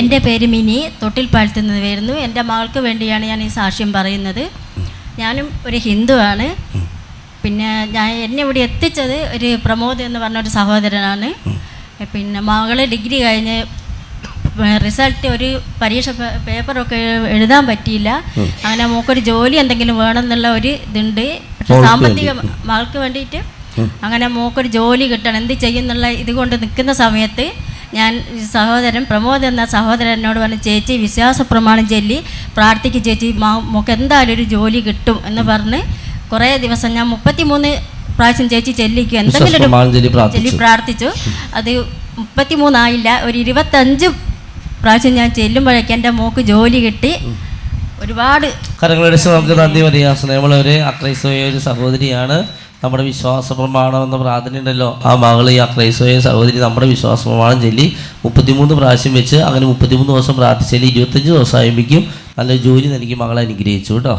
എന്റെ പേര് മിനി തൊട്ടിൽപ്പാലത്ത് നിന്ന് വരുന്നു എന്റെ മകൾക്ക് വേണ്ടിയാണ് ഞാൻ ഈ സാക്ഷ്യം പറയുന്നത്. ഞാനും ഒരു ഹിന്ദു ആണ് പിന്നെ ഞാൻ എന്നെ ഇവിടെ എത്തിച്ചത് ഒരു പ്രമോദ് എന്ന് പറഞ്ഞ ഒരു സഹോദരനാണ്. പിന്നെ മകൾ ഡിഗ്രി കഴിഞ്ഞ് റിസൾട്ട് ഒരു പരീക്ഷ പേപ്പറൊക്കെ എഴുതാൻ പറ്റിയില്ല. അങ്ങനെ മോക്കൊരു ജോലി എന്തെങ്കിലും വേണമെന്നുള്ള ഒരു ഇതുണ്ട്. പക്ഷെ സാമ്പത്തിക മകൾക്ക് വേണ്ടിയിട്ട് അങ്ങനെ മോക്കൊരു ജോലി കിട്ടണം. എന്ത് ചെയ്യുന്നുള്ള ഇത് കൊണ്ട് നിൽക്കുന്ന സമയത്ത് ഞാൻ സഹോദരൻ പ്രമോദ് എന്ന സഹോദരൻ എന്നോട് പറഞ്ഞു ചേച്ചി വിശ്വാസ പ്രമാണം ചൊല്ലി പ്രാർത്ഥിക്ക് ചേച്ചി മാ- മോക്ക് എന്തായാലും ഒരു ജോലി കിട്ടും എന്ന് പറഞ്ഞ് കുറേ ദിവസം ഞാൻ മുപ്പത്തിമൂന്ന് പ്രാവശ്യം ചേച്ചി ചെല്ലിക്കും. എന്തെങ്കിലും ഒരു ചൊല്ലി പ്രാർത്ഥിച്ചു. ചൊല്ലി പ്രാർത്ഥിച്ചു. അത് മുപ്പത്തിമൂന്നായില്ല ഒരു ഇരുപത്തഞ്ച് പ്രാവശ്യം ഞാൻ ചെല്ലുമ്പോഴേക്കും എന്റെ മോക്ക് ജോലി കിട്ടി. ഒരുപാട് കരങ്ങളടിച്ച് നമുക്ക് നന്ദി പറയാം. സ്നേഹമുള്ളവര് അക്രൈസ്തവയ ഒരു സഹോദരിയാണ് നമ്മുടെ വിശ്വാസ പ്രമാണം എന്ന പ്രാർത്ഥന ഉണ്ടല്ലോ. ആ മകൾ ഈ അക്രൈസ്തവയ സഹോദരി നമ്മുടെ വിശ്വാസ പ്രമാണം ചൊല്ലി മുപ്പത്തിമൂന്ന് പ്രാവശ്യം വെച്ച് അങ്ങനെ മുപ്പത്തിമൂന്ന് ദിവസം പ്രാർത്ഥിച്ചാൽ ഇരുപത്തഞ്ച് ദിവസം ആയിരിക്കും നല്ല ജോലി നൽകി മകളെ അനുഗ്രഹിച്ചു കേട്ടോ.